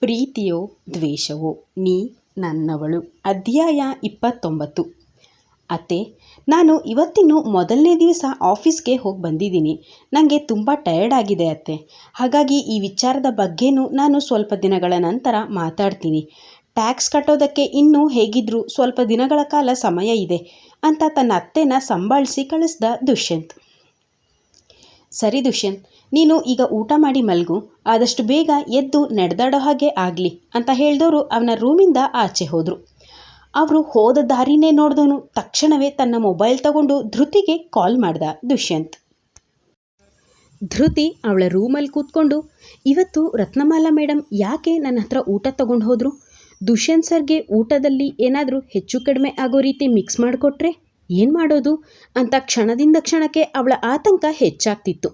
ಪ್ರೀತಿಯೋ ದ್ವೇಷವೋ, ನೀ ನನ್ನವಳು. ಅಧ್ಯಾಯ ಇಪ್ಪತ್ತೊಂಬತ್ತು. ಅತ್ತೆ, ನಾನು ಇವತ್ತಿನ ಮೊದಲನೇ ದಿವಸ ಆಫೀಸ್ಗೆ ಹೋಗಿ ಬಂದಿದ್ದೀನಿ. ನನಗೆ ತುಂಬ ಟಯರ್ಡ್ ಆಗಿದೆ ಅತ್ತೆ. ಹಾಗಾಗಿ ಈ ವಿಚಾರದ ಬಗ್ಗೆನೂ ನಾನು ಸ್ವಲ್ಪ ದಿನಗಳ ನಂತರ ಮಾತಾಡ್ತೀನಿ. ಟ್ಯಾಕ್ಸ್ ಕಟ್ಟೋದಕ್ಕೆ ಇನ್ನೂ ಹೇಗಿದ್ದರೂ ಸ್ವಲ್ಪ ದಿನಗಳ ಕಾಲ ಸಮಯ ಇದೆ ಅಂತ ತನ್ನ ಅತ್ತೆನ ಸಂಭಾಳಿಸಿ ಕಳಿಸ್ದ ದುಷ್ಯಂತ್. ಸರಿ ದುಷ್ಯಂತ್ ನೀನು ಈಗ ಊಟ ಮಾಡಿ ಮಲಗು, ಆದಷ್ಟು ಬೇಗ ಎದ್ದು ನಡೆದಾಡೋ ಹಾಗೆ ಆಗಲಿ ಅಂತ ಹೇಳಿದವರು ಅವನ ರೂಮಿಂದ ಆಚೆ ಹೋದರು. ಅವರು ಹೋದ ದಾರಿನೇ ನೋಡಿದವನು ತಕ್ಷಣವೇ ತನ್ನ ಮೊಬೈಲ್ ತಗೊಂಡು ಧೃತಿಗೆ ಕಾಲ್ ಮಾಡ್ದ ದುಷ್ಯಂತ್. ಧೃತಿ ಅವಳ ರೂಮಲ್ಲಿ ಕೂತ್ಕೊಂಡು, ಇವತ್ತು ರತ್ನಮಾಲಾ ಮೇಡಮ್ ಯಾಕೆ ನನ್ನ ಹತ್ರ ಊಟ ತಗೊಂಡು ಹೋದರು? ದುಷ್ಯಂತ್ ಸರ್ಗೆ ಊಟದಲ್ಲಿ ಏನಾದರೂ ಹೆಚ್ಚು ಕಡಿಮೆ ಆಗೋ ರೀತಿ ಮಿಕ್ಸ್ ಮಾಡಿಕೊಟ್ರೆ ಏನು ಮಾಡೋದು? ಅಂತ ಕ್ಷಣದಿಂದ ಕ್ಷಣಕ್ಕೆ ಅವಳ ಆತಂಕ ಹೆಚ್ಚಾಗ್ತಿತ್ತು.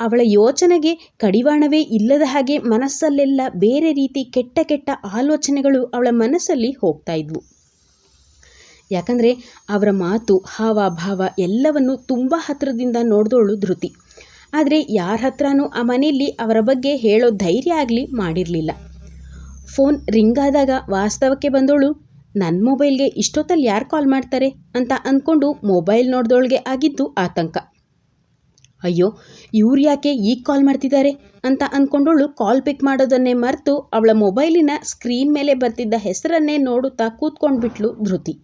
ಅವಳ ಯೋಚನೆಗೆ ಕಡಿವಾಣವೇ ಇಲ್ಲದ ಹಾಗೆ ಮನಸ್ಸಲ್ಲೆಲ್ಲ ಬೇರೆ ರೀತಿ ಕೆಟ್ಟ ಕೆಟ್ಟ ಆಲೋಚನೆಗಳು ಅವಳ ಮನಸ್ಸಲ್ಲಿ ಹೋಗ್ತಾ ಇದ್ವು. ಯಾಕಂದರೆ ಅವರ ಮಾತು, ಹಾವ, ಭಾವ ಎಲ್ಲವನ್ನು ತುಂಬ ಹತ್ತಿರದಿಂದ ನೋಡಿದವಳು ಧೃತಿ. ಆದರೆ ಯಾರ ಹತ್ರನೂ ಆ ಮನೆಯಲ್ಲಿ ಅವರ ಬಗ್ಗೆ ಹೇಳೋ ಧೈರ್ಯ ಆಗಲಿ ಮಾಡಿರಲಿಲ್ಲ. ಫೋನ್ ರಿಂಗ್ ಆದಾಗ ವಾಸ್ತವಕ್ಕೆ ಬಂದವಳು ನನ್ನ ಮೊಬೈಲ್ಗೆ ಇಷ್ಟೊತ್ತಲ್ಲಿ ಯಾರು ಕಾಲ್ ಮಾಡ್ತಾರೆ? ಅಂತ ಅಂದ್ಕೊಂಡು ಮೊಬೈಲ್ ನೋಡಿದವಳಿಗೆ ಆಗಿದ್ದು ಆತಂಕ. ಅಯ್ಯೋ, ಇವ್ರು ಯಾಕೆ ಈಗ ಕಾಲ್ ಮಾಡ್ತಿದ್ದಾರೆ ಅಂತ ಅಂದ್ಕೊಂಡವಳು ಕಾಲ್ ಪಿಕ್ ಮಾಡೋದನ್ನೇ ಮರೆತು ಅವಳ ಮೊಬೈಲಿನ ಸ್ಕ್ರೀನ್ ಮೇಲೆ ಬರ್ತಿದ್ದ ಹೆಸರನ್ನೇ ನೋಡುತ್ತಾ ಕೂತ್ಕೊಂಡ್ಬಿಟ್ಲು ಧೃತಿ.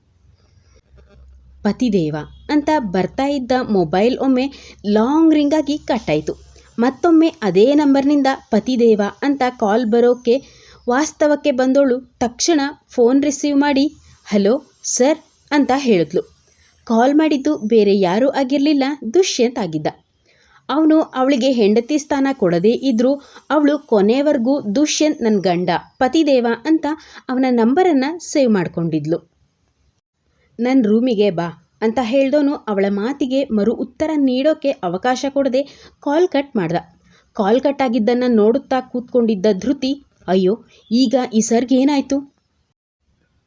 ಪತಿದೇವ ಅಂತ ಬರ್ತಾ ಇದ್ದ ಮೊಬೈಲ್ ಒಮ್ಮೆ ಲಾಂಗ್ ರಿಂಗಾಗಿ ಕಟ್ಟಾಯಿತು. ಮತ್ತೊಮ್ಮೆ ಅದೇ ನಂಬರ್ನಿಂದ ಪತಿದೇವ ಅಂತ ಕಾಲ್ ಬರೋಕ್ಕೆ ವಾಸ್ತವಕ್ಕೆ ಬಂದವಳು ತಕ್ಷಣ ಫೋನ್ ರಿಸೀವ್ ಮಾಡಿ, ಹಲೋ ಸರ್ ಅಂತ ಹೇಳಿದ್ಲು. ಕಾಲ್ ಮಾಡಿದ್ದು ಬೇರೆ ಯಾರೂ ಆಗಿರಲಿಲ್ಲ, ದುಷ್ಯಂತ್ ಆಗಿದ್ದ. ಅವನು ಅವಳಿಗೆ ಹೆಂಡತಿ ಸ್ಥಾನ ಕೊಡದೇ ಇದ್ದರೂ ಅವಳು ಕೊನೆವರೆಗೂ ದುಷ್ಯಂತ್ ನನ್ನ ಗಂಡ, ಪತಿದೇವ ಅಂತ ಅವನ ನಂಬರನ್ನು ಸೇವ್ ಮಾಡಿಕೊಂಡಿದ್ಲು. ನನ್ನ ರೂಮಿಗೆ ಬಾ ಅಂತ ಹೇಳ್ದೋನು ಅವಳ ಮಾತಿಗೆ ಮರು ಉತ್ತರ ನೀಡೋಕ್ಕೆ ಅವಕಾಶ ಕೊಡದೆ ಕಾಲ್ ಕಟ್ ಮಾಡ್ದ. ಕಾಲ್ ಕಟ್ ಆಗಿದ್ದನ್ನು ನೋಡುತ್ತಾ ಕೂತ್ಕೊಂಡಿದ್ದ ಧೃತಿ, ಅಯ್ಯೋ, ಈಗ ಈ ಸರ್ಗೆ ಏನಾಯಿತು?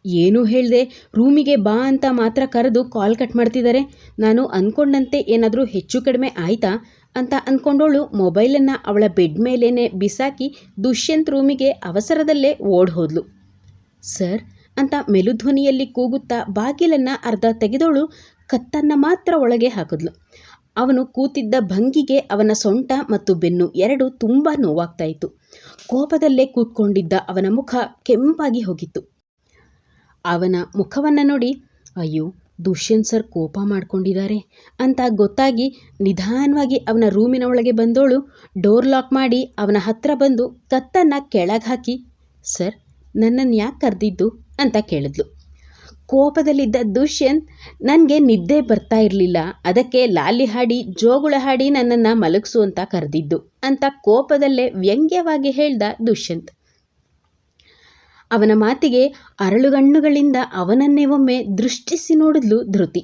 ಏನೂ ಹೇಳಿದೆ, ರೂಮಿಗೆ ಬಾ ಅಂತ ಮಾತ್ರ ಕರೆದು ಕಾಲ್ ಕಟ್ ಮಾಡ್ತಿದ್ದಾರೆ ನಾನು ಅಂದ್ಕೊಂಡಂತೆ ಏನಾದರೂ ಹೆಚ್ಚು ಕಡಿಮೆ ಆಯಿತಾ? ಅಂತ ಅಂದ್ಕೊಂಡವಳು ಮೊಬೈಲನ್ನು ಅವಳ ಬೆಡ್ ಮೇಲೇ ಬಿಸಾಕಿ ದುಷ್ಯಂತ್ ರೂಮಿಗೆ ಅವಸರದಲ್ಲೇ ಓಡ್ ಹೋದ್ಲು. ಸರ್, ಅಂತ ಮೆಲುಧ್ವನಿಯಲ್ಲಿ ಕೂಗುತ್ತಾ ಬಾಗಿಲನ್ನು ಅರ್ಧ ತೆಗೆದವಳು ಕತ್ತನ್ನು ಮಾತ್ರ ಒಳಗೆ ಹಾಕಿದ್ಲು. ಅವನು ಕೂತಿದ್ದ ಭಂಗಿಗೆ ಅವನ ಸೊಂಟ ಮತ್ತು ಬೆನ್ನು ಎರಡು ತುಂಬ ನೋವಾಗ್ತಾ ಇತ್ತು ಕೋಪದಲ್ಲೇ ಕೂತ್ಕೊಂಡಿದ್ದ ಅವನ ಮುಖ ಕೆಂಪಾಗಿ ಹೋಗಿತ್ತು. ಅವನ ಮುಖವನ್ನು ನೋಡಿ, ಅಯ್ಯೋ ದುಷ್ಯಂತ್ ಸರ್ ಕೋಪ ಮಾಡ್ಕೊಂಡಿದ್ದಾರೆ. ಅಂತ ಗೊತ್ತಾಗಿ ನಿಧಾನವಾಗಿ ಅವನ ರೂಮಿನ ಒಳಗೆ ಬಂದೋಳು ಡೋರ್ ಲಾಕ್ ಮಾಡಿ ಅವನ ಹತ್ರ ಬಂದು ಕತ್ತನ್ನು ಕೆಳಗೆ ಹಾಕಿ, ಸರ್ ನನ್ನನ್ನು ಯಾಕೆ ಕರೆದಿದ್ದು? ಅಂತ ಕೇಳಿದ್ಲು. ಕೋಪದಲ್ಲಿದ್ದ ದುಷ್ಯಂತ್ ನನಗೆ ನಿದ್ದೆ ಬರ್ತಾ ಇರಲಿಲ್ಲ. ಅದಕ್ಕೆ ಲಾಲಿ ಹಾಡಿ, ಜೋಗುಳ ಹಾಡಿ ನನ್ನನ್ನು ಮಲಗಿಸು ಅಂತ ಕರೆದಿದ್ದು. ಅಂತ ಕೋಪದಲ್ಲೇ ವ್ಯಂಗ್ಯವಾಗಿ ಹೇಳ್ದ ದುಷ್ಯಂತ್. ಅವನ ಮಾತಿಗೆ ಅರಳುಗಣ್ಣುಗಳಿಂದ ಅವನನ್ನೇ ಒಮ್ಮೆ ದೃಷ್ಟಿಸಿ ನೋಡಿದ್ಲು ಧೃತಿ.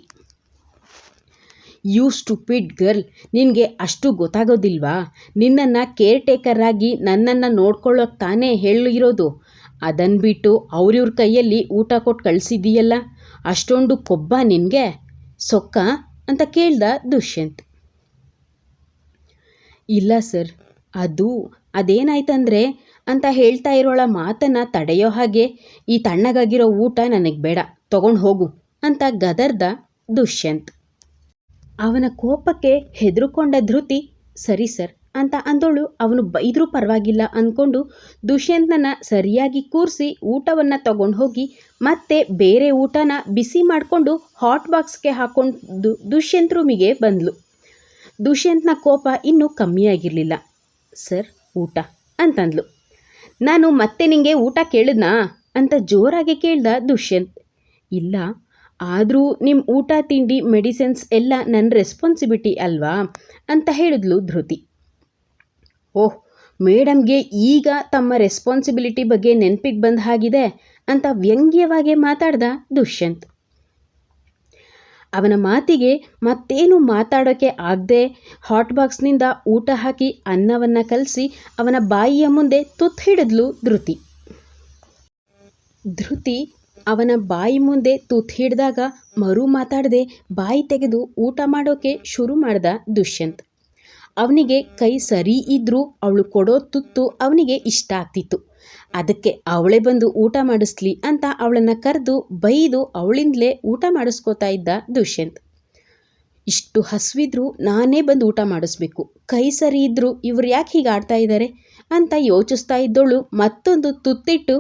ಯು ಸ್ಟುಪಿಡ್ ಗರ್ಲ್ ನಿನಗೆ ಅಷ್ಟು ಗೊತ್ತಾಗೋದಿಲ್ವಾ? ನಿನ್ನನ್ನು ಕೇರ್ ಆಗಿ ನನ್ನನ್ನು ನೋಡ್ಕೊಳ್ಳೋಕೆ ತಾನೇ ಹೇಳಿರೋದು ಅದನ್ನು ಬಿಟ್ಟು ಅವ್ರಿವ್ರ ಕೈಯಲ್ಲಿ ಊಟ ಕೊಟ್ಟು ಕಳಿಸಿದೀಯಲ್ಲ ಅಷ್ಟೊಂದು ಕೊಬ್ಬ ನಿನಗೆ? ಸೊಕ್ಕ? ಅಂತ ಕೇಳ್ದ ದುಷ್ಯಂತ್. ಇಲ್ಲ ಸರ್, ಅದು ಅದೇನಾಯ್ತಂದ್ರೆ ಅಂತ ಹೇಳ್ತಾ ಇರೋಳ ಮಾತನ್ನು ತಡೆಯೋ ಹಾಗೆ ಈ ತಣ್ಣಗಾಗಿರೋ ಊಟ ನನಗೆ ಬೇಡ, ತಗೊಂಡು ಹೋಗು ಅಂತ ಗದರ್ದ ದುಷ್ಯಂತ್. ಅವನ ಕೋಪಕ್ಕೆ ಹೆದರುಕೊಂಡ ಧೃತಿ, ಸರಿ ಸರ್ ಅಂತ ಅಂದೋಳು ಅವನು ಬೈದರೂ ಪರವಾಗಿಲ್ಲ ಅಂದ್ಕೊಂಡು ದುಷ್ಯಂತನ ಸರಿಯಾಗಿ ಕೂರಿಸಿ ಊಟವನ್ನು ತಗೊಂಡು ಹೋಗಿ ಮತ್ತೆ ಬೇರೆ ಊಟನ ಬಿಸಿ ಮಾಡಿಕೊಂಡು ಹಾಟ್ ಬಾಕ್ಸ್ಗೆ ಹಾಕೊಂಡು ದುಷ್ಯಂತ್ ರೂಮಿಗೆ ಬಂದಳು ದುಷ್ಯಂತನ ಕೋಪ ಇನ್ನೂ ಕಮ್ಮಿಯಾಗಿರಲಿಲ್ಲ. ಸರ್, ಊಟ ಅಂತಂದ್ಲು. ನಾನು ಮತ್ತೆ ನಿಂಗೆ ಊಟ ಕೇಳಿದ್ನಾ? ಅಂತ ಜೋರಾಗಿ ಕೇಳ್ದ ದುಷ್ಯಂತ್. ಇಲ್ಲ, ಆದರೂ ನಿಮ್ಮ ಊಟ, ತಿಂಡಿ, ಮೆಡಿಸಿನ್ಸ್ ಎಲ್ಲ ನನ್ನ ರೆಸ್ಪಾನ್ಸಿಬಿಲಿಟಿ ಅಲ್ವಾ? ಅಂತ ಹೇಳಿದ್ಲು ಧೃತಿ. ಓಹ್, ಮೇಡಮ್ಗೆ ಈಗ ತಮ್ಮ ರೆಸ್ಪಾನ್ಸಿಬಿಲಿಟಿ ಬಗ್ಗೆ ನೆನಪಿಗೆ ಬಂದ ಹಾಗಿದೆ ಅಂತ ವ್ಯಂಗ್ಯವಾಗಿ ಮಾತಾಡ್ದ ದುಷ್ಯಂತ್. ಅವನ ಮಾತಿಗೆ ಮತ್ತೇನು ಮಾತಾಡೋಕ್ಕೆ ಆಗದೆ ಹಾಟ್ ಬಾಕ್ಸ್ನಿಂದ ಊಟ ಹಾಕಿ ಅನ್ನವನ್ನು ಕಲಸಿ ಅವನ ಬಾಯಿಯ ಮುಂದೆ ತುತ್ತು ಹಿಡಿದ್ಲು ಧೃತಿ. ಧೃತಿ ಅವನ ಬಾಯಿ ಮುಂದೆ ತುತ್ತು ಹಿಡಿದಾಗ ಮರು ಮಾತಾಡದೆ ಬಾಯಿ ತೆಗೆದು ಊಟ ಮಾಡೋಕ್ಕೆ ಶುರು ಮಾಡ್ದ ದುಷ್ಯಂತ್. ಅವನಿಗೆ ಕೈ ಸರಿ ಇದ್ದರೂ ಅವಳು ಕೊಡೋ ತುತ್ತು ಅವನಿಗೆ ಇಷ್ಟ ಆಗ್ತಿತ್ತು. ಅದಕ್ಕೆ ಅವಳೇ ಬಂದು ಊಟ ಮಾಡಿಸ್ಲಿ ಅಂತ ಅವಳನ್ನು ಕರೆದು ಬೈದು ಅವಳಿಂದಲೇ ಊಟ ಮಾಡಿಸ್ಕೋತಾ ಇದ್ದ ದುಷ್ಯಂತ್. ಇಷ್ಟು ಹಸಿವಿದ್ರೂ ನಾನೇ ಬಂದು ಊಟ ಮಾಡಿಸ್ಬೇಕು. ಕೈ ಸರಿ ಇದ್ದರೂ ಇವ್ರು ಯಾಕೆ ಹೀಗೆ ಆಡ್ತಾ ಇದ್ದಾರೆ ಅಂತ ಯೋಚಿಸ್ತಾ ಇದ್ದವಳು ಮತ್ತೊಂದು ತುತ್ತಿಟ್ಟು,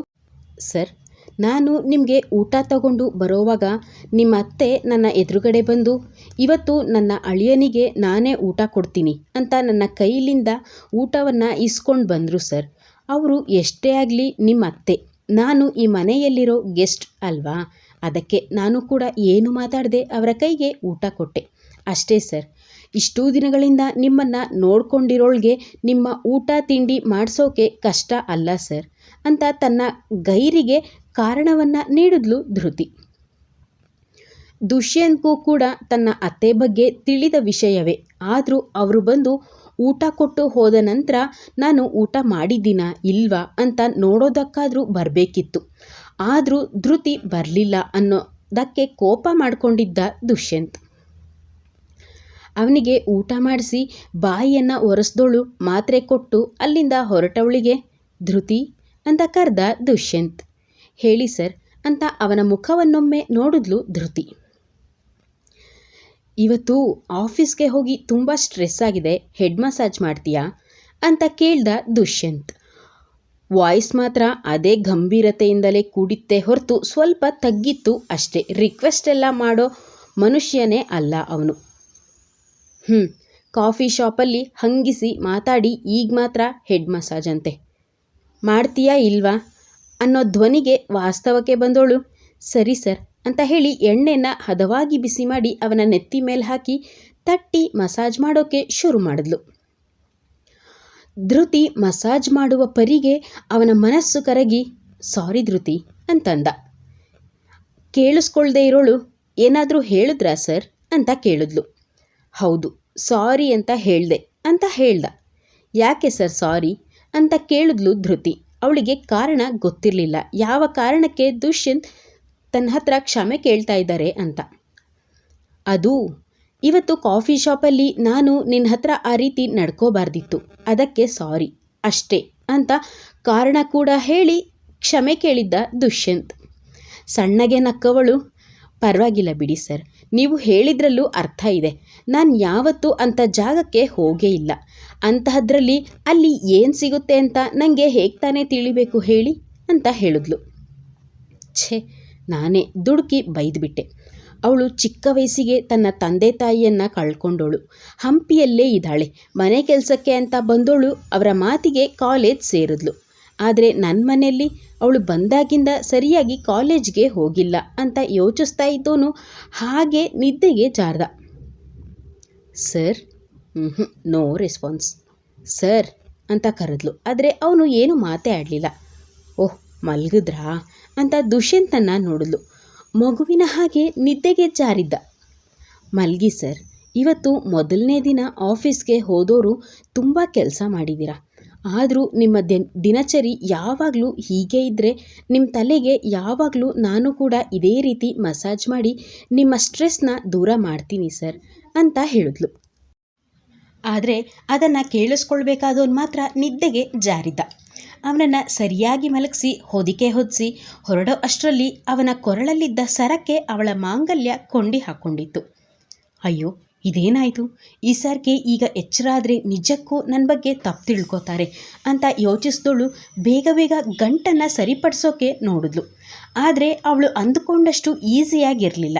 ಸರ್, ನಾನು ನಿಮಗೆ ಊಟ ತಗೊಂಡು ಬರೋವಾಗ ನಿಮ್ಮ ಅತ್ತೆ ನನ್ನ ಎದುರುಗಡೆ ಬಂದು, ಇವತ್ತು ನನ್ನ ಅಳಿಯನಿಗೆ ನಾನೇ ಊಟ ಕೊಡ್ತೀನಿ ಅಂತ ನನ್ನ ಕೈಲಿಂದ ಊಟವನ್ನು ಇಸ್ಕೊಂಡು ಬಂದರು, ಸರ್. ಅವರು ಎಷ್ಟೇ ಆಗಲಿ ನಿಮ್ಮ ಅತ್ತೆ. ನಾನು ಈ ಮನೆಯಲ್ಲಿರೋ ಗೆಸ್ಟ್ ಅಲ್ವಾ? ಅದಕ್ಕೆ ನಾನು ಕೂಡ ಏನು ಮಾತಾಡದೆ ಅವರ ಕೈಗೆ ಊಟ ಕೊಟ್ಟೆ. ಅಷ್ಟೇ ಸರ್. ಇಷ್ಟೂ ದಿನಗಳಿಂದ ನಿಮ್ಮನ್ನು ನೋಡ್ಕೊಂಡಿರೋಳ್ಗೆ ನಿಮ್ಮ ಊಟ ತಿಂಡಿ ಮಾಡಿಸೋಕೆ ಕಷ್ಟ ಅಲ್ಲ ಸರ್ ಅಂತ ತನ್ನ ಗೈರಿಗೆ ಕಾರಣವನ್ನು ನೀಡಿದ್ಲು ಧೃತಿ. ದುಷ್ಯಂತ್ಗೂ ಕೂಡ ತನ್ನ ಅತ್ತೆ ಬಗ್ಗೆ ತಿಳಿದ ವಿಷಯವೇ. ಆದರೂ ಅವರು ಬಂದು ಊಟ ಕೊಟ್ಟು ಹೋದ ನಂತರ ನಾನು ಊಟ ಮಾಡಿದ್ದೀನ ಇಲ್ವಾ ಅಂತ ನೋಡೋದಕ್ಕಾದರೂ ಬರಬೇಕಿತ್ತು. ಆದರೂ ಧೃತಿ ಬರಲಿಲ್ಲ ಅನ್ನೋದಕ್ಕೆ ಕೋಪ ಮಾಡಿಕೊಂಡಿದ್ದ ದುಷ್ಯಂತ್. ಅವನಿಗೆ ಊಟ ಮಾಡಿಸಿ ಬಾಯಿಯನ್ನು ಒರೆಸ್ದೋಳು ಮಾತ್ರೆ ಕೊಟ್ಟು ಅಲ್ಲಿಂದ ಹೊರಟವಳಿಗೆ, ಧೃತಿ ಅಂತ ಕರೆದ ದುಷ್ಯಂತ್. ಹೇಳಿ ಸರ್ ಅಂತ ಅವನ ಮುಖವನ್ನೊಮ್ಮೆ ನೋಡಿದ್ಲು ಧೃತಿ. ಇವತ್ತು ಆಫೀಸ್ಗೆ ಹೋಗಿ ತುಂಬ ಸ್ಟ್ರೆಸ್ ಆಗಿದೆ ಹೆಡ್ ಮಸಾಜ್ ಮಾಡ್ತೀಯಾ? ಅಂತ ಕೇಳ್ದ ದುಷ್ಯಂತ್. ವಾಯ್ಸ್ ಮಾತ್ರ ಅದೇ ಗಂಭೀರತೆಯಿಂದಲೇ ಕೂಡಿತ್ತೆ ಹೊರತು ಸ್ವಲ್ಪ ತಗ್ಗಿತ್ತು ಅಷ್ಟೇ. ರಿಕ್ವೆಸ್ಟ್ ಎಲ್ಲ ಮಾಡೋ ಮನುಷ್ಯನೇ ಅಲ್ಲ ಅವನು. ಹ್ಞೂ ಕಾಫಿ ಶಾಪಲ್ಲಿ ಹಂಗಿಸಿ ಮಾತಾಡಿ ಈಗ ಮಾತ್ರ ಹೆಡ್ ಮಸಾಜ್ ಅಂತೆ. ಮಾಡ್ತೀಯಾ ಇಲ್ವಾ? ಅನ್ನೋ ಧ್ವನಿಗೆ ವಾಸ್ತವಕ್ಕೆ ಬಂದೋಳು. ಸರಿ ಸರ್, ಅಂತ ಹೇಳಿ ಎಣ್ಣೆನ ಹದವಾಗಿ ಬಿಸಿ ಮಾಡಿ ಅವನ ನೆತ್ತಿ ಮೇಲೆ ಹಾಕಿ ತಟ್ಟಿ ಮಸಾಜ್ ಮಾಡೋಕೆ ಶುರು ಮಾಡಿದ್ಲು. ಧೃತಿ ಮಸಾಜ್ ಮಾಡುವ ಪರಿಗೆ ಅವನ ಮನಸ್ಸು ಕರಗಿ, ಸಾರಿ ಧೃತಿ ಅಂತಂದ. ಕೇಳಿಸ್ಕೊಳ್ದೇ ಇರೋಳು, ಏನಾದರೂ ಹೇಳಿದ್ರಾ ಸರ್? ಅಂತ ಕೇಳಿದ್ಲು. ಹೌದು, ಸಾರಿ ಅಂತ ಹೇಳ್ದೆ ಅಂತ ಹೇಳ್ದ. ಯಾಕೆ ಸರ್ ಸಾರಿ? ಅಂತ ಕೇಳಿದ್ಲು ಧೃತಿ. ಅವಳಿಗೆ ಕಾರಣ ಗೊತ್ತಿರಲಿಲ್ಲ. ಯಾವ ಕಾರಣಕ್ಕೆ ದುಷ್ಯಂತ್ ತನ್ನ ಹತ್ರ ಕ್ಷಮೆ ಕೇಳ್ತಾ ಇದ್ದಾರೆ ಅಂತ. ಅದು, ಇವತ್ತು ಕಾಫಿ ಶಾಪಲ್ಲಿ ನಾನು ನಿನ್ನ ಹತ್ರ ಆ ರೀತಿ ನಡ್ಕೋಬಾರ್ದಿತ್ತು. ಅದಕ್ಕೆ ಸಾರಿ, ಅಷ್ಟೇ ಅಂತ ಕಾರಣ ಕೂಡ ಹೇಳಿ ಕ್ಷಮೆ ಕೇಳಿದ್ದ ದುಷ್ಯಂತ್. ಸಣ್ಣಗೆ ನಕ್ಕವಳು, ಪರವಾಗಿಲ್ಲ ಬಿಡಿ ಸರ್, ನೀವು ಹೇಳಿದ್ರಲ್ಲೂ ಅರ್ಥ ಇದೆ. ನಾನು ಯಾವತ್ತೂ ಅಂಥ ಜಾಗಕ್ಕೆ ಹೋಗೇ ಇಲ್ಲ. ಅಂತಹದ್ರಲ್ಲಿ ಅಲ್ಲಿ ಏನು ಸಿಗುತ್ತೆ ಅಂತ ನನಗೆ ಹೇಗೆ ತಾನೇ ತಿಳಿಬೇಕು ಹೇಳಿ ಅಂತ ಹೇಳಿದ್ಲು. ಛೇ ನಾನೇ ದುಡುಕಿ ಬೈದ್ಬಿಟ್ಟೆ. ಅವಳು ಚಿಕ್ಕ ವಯಸ್ಸಿಗೆ ತನ್ನ ತಂದೆ ತಾಯಿಯನ್ನು ಕಳ್ಕೊಂಡವಳು ಹಂಪಿಯಲ್ಲೇ ಇದ್ದಾಳೆ. ಮನೆ ಕೆಲಸಕ್ಕೆ ಅಂತ ಬಂದವಳು ಅವರ ಮಾತಿಗೆ ಕಾಲೇಜ್ ಸೇರಿದ್ಲು. ಆದರೆ ನನ್ನ ಮನೆಯಲ್ಲಿ ಅವಳು ಬಂದಾಗಿಂದ ಸರಿಯಾಗಿ ಕಾಲೇಜ್ಗೆ ಹೋಗಿಲ್ಲ ಅಂತ ಯೋಚಿಸ್ತಾ ಇದ್ದೋನು ಹಾಗೆ ನಿದ್ದೆಗೆ ಜಾರ್ದ. ಸರ್ ಹ್ಞೂ ನೋ ರೆಸ್ಪಾನ್ಸ್. ಸರ್ ಅಂತ ಕರೆದ್ಲು. ಆದರೆ ಅವನು ಏನು ಮಾತೇ ಆಡಲಿಲ್ಲ ಮಲಗಿದ್ರಾ? ಅಂತ ದುಷ್ಯಂತನ ನೋಡಿದ್ಲು. ಮಗುವಿನ ಹಾಗೆ ನಿದ್ದೆಗೆ ಜಾರಿದ್ದ. ಮಲ್ಗಿ ಸರ್, ಇವತ್ತು ಮೊದಲನೇ ದಿನ ಆಫೀಸ್ಗೆ ಹೋದೋರು ತುಂಬ ಕೆಲಸ ಮಾಡಿದ್ದೀರಾ ಆದರೂ ನಿಮ್ಮ ದಿನಚರಿ ಯಾವಾಗಲೂ ಹೀಗೆ ಇದ್ದರೆ ನಿಮ್ಮ ತಲೆಗೆ ಯಾವಾಗಲೂ ನಾನು ಕೂಡ ಇದೇ ರೀತಿ ಮಸಾಜ್ ಮಾಡಿ ನಿಮ್ಮ ಸ್ಟ್ರೆಸ್ನ ದೂರ ಮಾಡ್ತೀನಿ ಸರ್, ಅಂತ ಹೇಳಿದ್ಲು. ಆದರೆ ಅದನ್ನು ಕೇಳಿಸ್ಕೊಳ್ಬೇಕಾದವನು ಮಾತ್ರ ನಿದ್ದೆಗೆ ಜಾರಿದ್ದ. ಅವನನ್ನು ಸರಿಯಾಗಿ ಮಲಗಿಸಿ, ಹೊದಿಕೆ ಹೊದಿಸಿ, ಹೊರಡೋ ಅಷ್ಟರಲ್ಲಿ ಅವನ ಕೊರಳಲ್ಲಿದ್ದ ಸರಕ್ಕೆ ಅವಳ ಮಾಂಗಲ್ಯ ಕೊಂಡಿ ಹಾಕ್ಕೊಂಡಿತ್ತು ಅಯ್ಯೋ, ಇದೇನಾಯಿತು? ಈ ಸರ್ಗೆ ಈಗ ಎಚ್ಚರ ಆದರೆ ನಿಜಕ್ಕೂ ನನ್ನ ಬಗ್ಗೆ ತಪ್ಪು ತಿಳ್ಕೊತಾರೆ ಅಂತ ಯೋಚಿಸಿದವಳು ಬೇಗ ಬೇಗ ಗಂಟನ್ನು ಸರಿಪಡಿಸೋಕೆ ನೋಡಿದ್ಲು. ಆದರೆ ಅವಳು ಅಂದುಕೊಂಡಷ್ಟು ಈಸಿಯಾಗಿರಲಿಲ್ಲ.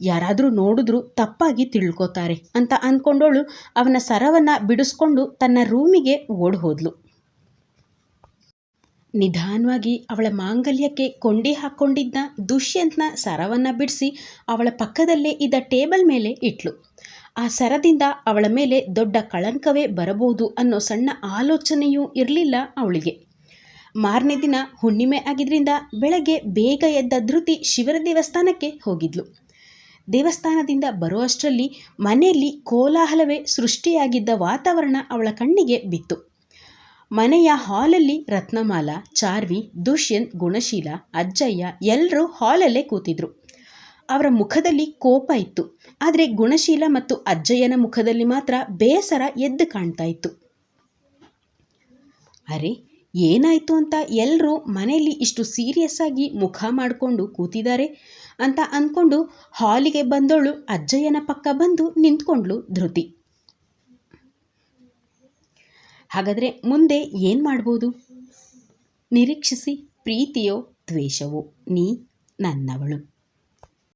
ಯಾರಾದರೂ ನೋಡಿದ್ರು ತಪ್ಪಾಗಿ ತಿಳ್ಕೊತಾರೆ ಅಂತ ಅಂದ್ಕೊಂಡವಳು ಅವನ ಸರವನ್ನು ಬಿಡಿಸ್ಕೊಂಡು ತನ್ನ ರೂಮಿಗೆ ಓಡಿ ಹೋದ್ಲು ನಿಧಾನವಾಗಿ ಅವಳ ಮಾಂಗಲ್ಯಕ್ಕೆ ಕೊಂಡಿ ಹಾಕ್ಕೊಂಡಿದ್ದ ದುಷ್ಯಂತ್ನ ಸರವನ್ನು ಬಿಡಿಸಿ ಅವಳ ಪಕ್ಕದಲ್ಲೇ ಇದ್ದ ಟೇಬಲ್ ಮೇಲೆ ಇಟ್ಲು. ಆ ಸರದಿಂದ ಅವಳ ಮೇಲೆ ದೊಡ್ಡ ಕಳಂಕವೇ ಬರಬಹುದು ಅನ್ನೋ ಸಣ್ಣ ಆಲೋಚನೆಯೂ ಇರಲಿಲ್ಲ ಅವಳಿಗೆ. ಮಾರನೇ ದಿನ ಹುಣ್ಣಿಮೆ ಆಗಿದ್ರಿಂದ ಬೆಳಗ್ಗೆ ಬೇಗ ಎದ್ದ ಧೃತಿ ಶಿವರ ದೇವಸ್ಥಾನಕ್ಕೆ ಹೋಗಿದ್ಲು. ದೇವಸ್ಥಾನದಿಂದ ಬರುವಷ್ಟರಲ್ಲಿ ಮನೆಯಲ್ಲಿ ಕೋಲಾಹಲವೇ ಸೃಷ್ಟಿಯಾಗಿದ್ದ ವಾತಾವರಣ ಅವಳ ಕಣ್ಣಿಗೆ ಬಿತ್ತು. ಮನೆಯ ಹಾಲಲ್ಲಿ ರತ್ನಮಾಲ, ಚಾರ್ವಿ, ದುಷ್ಯಂತ್, ಗುಣಶೀಲ, ಅಜ್ಜಯ್ಯ ಎಲ್ಲರೂ ಹಾಲಲ್ಲೇ ಕೂತಿದ್ರು. ಅವರ ಮುಖದಲ್ಲಿ ಕೋಪ ಇತ್ತು. ಆದರೆ ಗುಣಶೀಲ ಮತ್ತು ಅಜ್ಜಯ್ಯನ ಮುಖದಲ್ಲಿ ಮಾತ್ರ ಬೇಸರ ಎದ್ದು ಕಾಣ್ತಾ ಇತ್ತು. ಅರೆ, ಏನಾಯಿತು ಅಂತ ಎಲ್ಲರೂ ಮನೆಯಲ್ಲಿ ಇಷ್ಟು ಸೀರಿಯಸ್ ಆಗಿ ಮುಖ ಮಾಡಿಕೊಂಡು ಕೂತಿದ್ದಾರೆ ಅಂತ ಅಂದ್ಕೊಂಡು ಹಾಲಿಗೆ ಬಂದವಳು ಅಜ್ಜಯ್ಯನ ಪಕ್ಕ ಬಂದು ನಿಂತ್ಕೊಂಡ್ಳು ಧೃತಿ. ಹಾಗಾದರೆ ಮುಂದೆ ಏನು ಮಾಡ್ಬೋದು? ನಿರೀಕ್ಷಿಸಿ ಪ್ರೀತಿಯೋ ದ್ವೇಷವೋ ನೀ ನನ್ನವಳು.